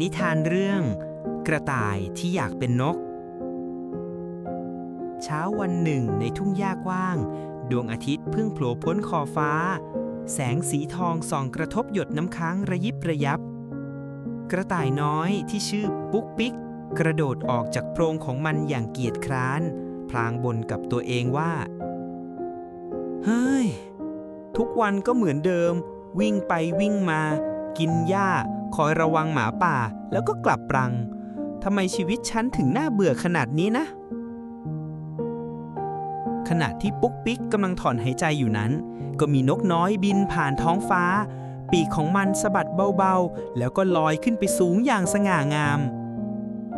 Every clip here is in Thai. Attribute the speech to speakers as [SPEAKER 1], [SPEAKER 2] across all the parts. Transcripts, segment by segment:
[SPEAKER 1] นิทานเรื่อง กระต่ายที่อยากเป็นนก เช้าวันหนึ่งในทุ่งหญ้ากว้าง ดวงอาทิตย์เพิ่งโผล่พ้นขอบฟ้า แสงสีทองส่องกระทบหยดน้ำค้างระยิบระยับ กระต่ายน้อยที่ชื่อปุ๊กปิ๊ก กระโดดออกจากโพรงของมันอย่างเกียจคร้าน พลางบนกับตัวเองว่า เฮ้ย ทุกวันก็เหมือนเดิม วิ่งไปวิ่งมา กินหญ้า คอยระวังหมาป่าแล้วก็กลับรังทำไมชีวิตฉันถึงน่าเบื่อขนาดนี้นะ ขณะที่ปุ๊กปิ๊กกำลังถอนหายใจอยู่นั้น ก็มีนกน้อยบินผ่านท้องฟ้า ปีกของมันสะบัดเบาๆ แล้วก็ลอยขึ้นไปสูงอย่างสง่างาม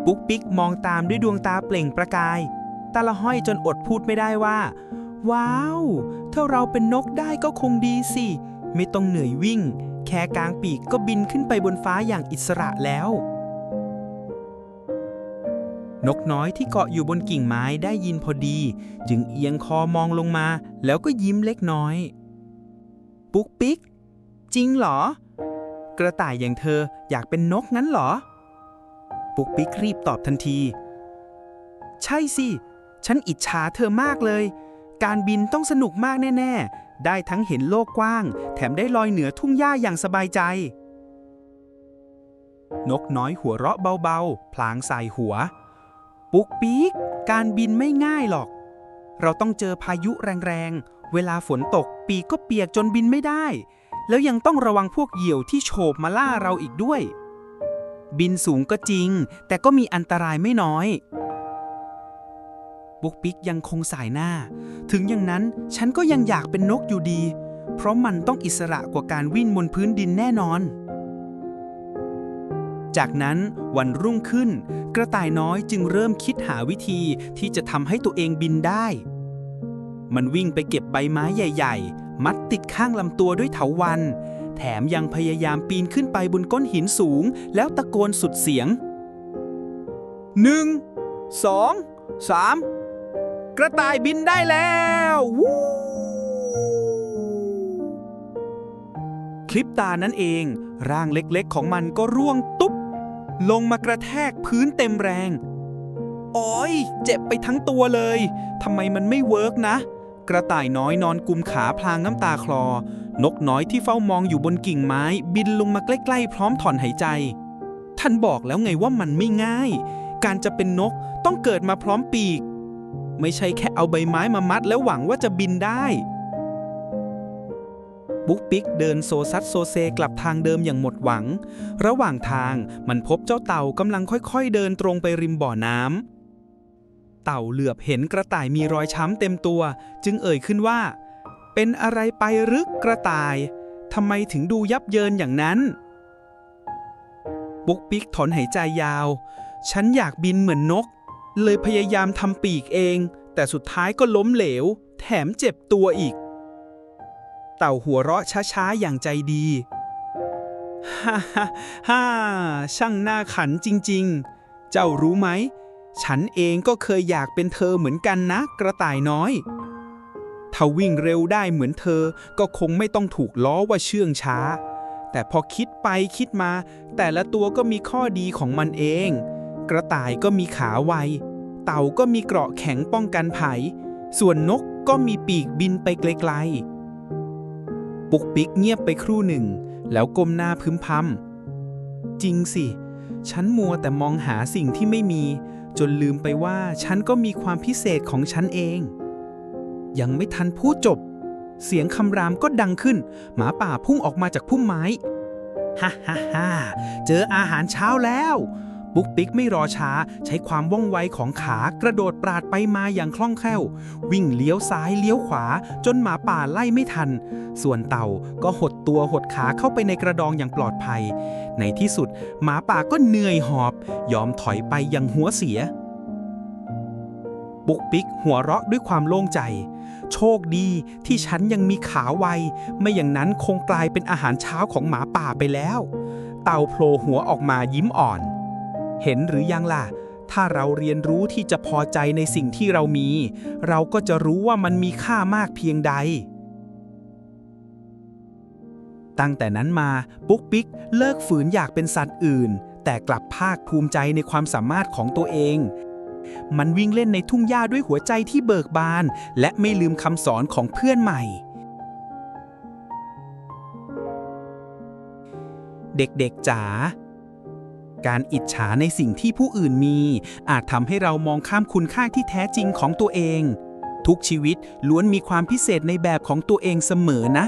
[SPEAKER 1] ปุ๊กปิ๊กมองตามด้วยดวงตาเปล่งประกายตาละห้อยจนอดพูดไม่ได้ว่า ว้าว ถ้าเราเป็นนกได้ก็คงดีสิ ไม่ต้องเหนื่อยวิ่ง แค่กลางปีกก็บินขึ้นไปบนฟ้าอย่างอิสระแล้ว นกน้อยที่เกาะอยู่บนกิ่งไม้ได้ยินพอดี จึงเอียงคอมองลงมา แล้วก็ยิ้มเล็กน้อย ปุ๊กปิ๊ก จริงเหรอ กระต่ายอย่างเธออยากเป็นนกงั้นเหรอ ปุ๊กปิ๊กรีบตอบทันที ใช่สิ ฉันอิจฉาเธอมากเลย การบินต้องสนุกมากแน่ ๆ ได้ทั้งเห็นโลกกว้าง แถมได้ลอยเหนือทุ่งหญ้าอย่างสบายใจ นกน้อยหัวเราะเบาๆ พลางใส่หัว ปุ๊กปิ๊กการบินไม่ง่ายหรอก เราต้องเจอพายุแรงๆ เวลาฝนตกปีกก็เปียกจนบินไม่ได้ แล้วยังต้องระวังพวกเหยี่ยวที่โฉบมาล่าเราอีกด้วย บินสูงก็จริง แต่ก็มีอันตรายไม่น้อย ปุ๊กปิ๊กยังคงสายหน้า ถึงอย่างนั้นฉันก็ยังอยากเป็นนกอยู่ดี เพราะมันต้องอิสระกว่าการวิ่งบนพื้นดินแน่นอน จากนั้นวันรุ่งขึ้น กระต่ายน้อยจึงเริ่มคิดหาวิธีที่จะทำให้ตัวเองบินได้ มันวิ่งไปเก็บใบไม้ใหญ่ ๆ มัดติดข้างลำตัวด้วยเถาวัน แถมยังพยายามปีนขึ้นไปบนก้อนหินสูง แล้วตะโกนสุดเสียงหนึ่งสองสาม กระต่ายบินได้แล้ววู้คลิปตานั้นเอง ร่างเล็กๆของมันก็ร่วงตุ๊บ ลงมากระแทกพื้นเต็มแรง โอ้ยเจ็บไปทั้งตัวเลยทำไมมันไม่เวิร์กนะ กระต่ายน้อยนอนกุมขาพลางน้ำตาคลอ นกน้อยที่เฝ้ามองอยู่บนกิ่งไม้ บินลงมาใกล้ๆ พร้อมถอนหายใจ ท่านบอกแล้วไงว่ามันไม่ง่าย การจะเป็นนกต้องเกิดมาพร้อมปีก ไม่ใช่แค่เอาใบไม้มามัดแล้วหวังว่าจะบินได้ บุ๊กปิ๊กเดินโซซัดโซเซกลับทางเดิมอย่างหมดหวัง ระหว่างทางมันพบเจ้าเต่ากำลังค่อยๆ เดินตรงไปริมบ่อน้ำเต่าเหลือบเห็นกระต่ายมีรอยช้ำเต็มตัว จึงเอ่ยขึ้นว่า เป็นอะไรไปหรือกระต่ายทำไมถึงดูยับเยินอย่างนั้น บุ๊กปิ๊กถอนหายใจยาว ฉันอยากบินเหมือนนก เลยพยายามทำปีกเอง แต่สุดท้ายก็ล้มเหลว แถมเจ็บตัวอีก เต่าหัวเราะช้าๆ อย่างใจดี ฮ่าฮ่าฮ่าช่างน่าขันจริงๆ เจ้ารู้ไหม ฉันเองก็เคยอยากเป็นเธอเหมือนกันนะ กระต่ายน้อย ถ้าวิ่งเร็วได้เหมือนเธอ ก็คงไม่ต้องถูกล้อว่าเชื่องช้า แต่พอคิดไปคิดมา แต่ละตัวก็มีข้อดีของมันเอง กระต่ายก็มีขาไว เต่าก็มีเกราะแข็งป้องกันภัยส่วนนกก็มีปีกบินไปไกลๆ ปุกปิกเงียบไปครู่หนึ่ง แล้วก้มหน้าพึมพำจริงสิ ฉันมัวแต่มองหาสิ่งที่ไม่มี จนลืมไปว่าฉันก็มีความพิเศษของฉันเอง ยังไม่ทันพูดจบ เสียงคำรามก็ดังขึ้น หมาป่าพุ่งออกมาจากพุ่มไม้ ฮ่าฮ่าฮ่าเจออาหารเช้าแล้ว ปุ๊กปิ๊กไม่รอช้าใช้ความว่องไวของขากระโดดปราดไปมาอย่างคล่องแคล่ว วิ่งเลี้ยวซ้ายเลี้ยวขวา จนหมาป่าไล่ไม่ทัน ส่วนเต่าก็หดตัวหดขาเข้าไปในกระดองอย่างปลอดภัย ในที่สุดหมาป่าก็เหนื่อยหอบ ยอมถอยไปอย่างหัวเสียปุ๊กปิ๊กหัวเราะด้วยความโล่งใจ โชคดีที่ฉันยังมีขาไว ไม่อย่างนั้นคงกลายเป็นอาหารเช้าของหมาป่าไปแล้ว เต่าโผล่หัวออกมายิ้มอ่อน เห็นหรือยังล่ะ ถ้าเราเรียนรู้ที่จะพอใจในสิ่งที่เรามี เราก็จะรู้ว่ามันมีค่ามากเพียงใด ตั้งแต่นั้นมาปุ๊กปิ๊กเลิกฝืนอยากเป็นสัตว์อื่น แต่กลับภาคภูมิใจในความสามารถของตัวเอง มันวิ่งเล่นในทุ่งหญ้าด้วยหัวใจที่เบิกบาน และไม่ลืมคำสอนของเพื่อนใหม่เด็กๆจ๋า การอิจฉาในสิ่งที่ผู้อื่นมี อาจทำให้เรามองข้ามคุณค่าที่แท้จริงของตัวเอง ทุกชีวิตล้วนมีความพิเศษในแบบของตัวเองเสมอนะ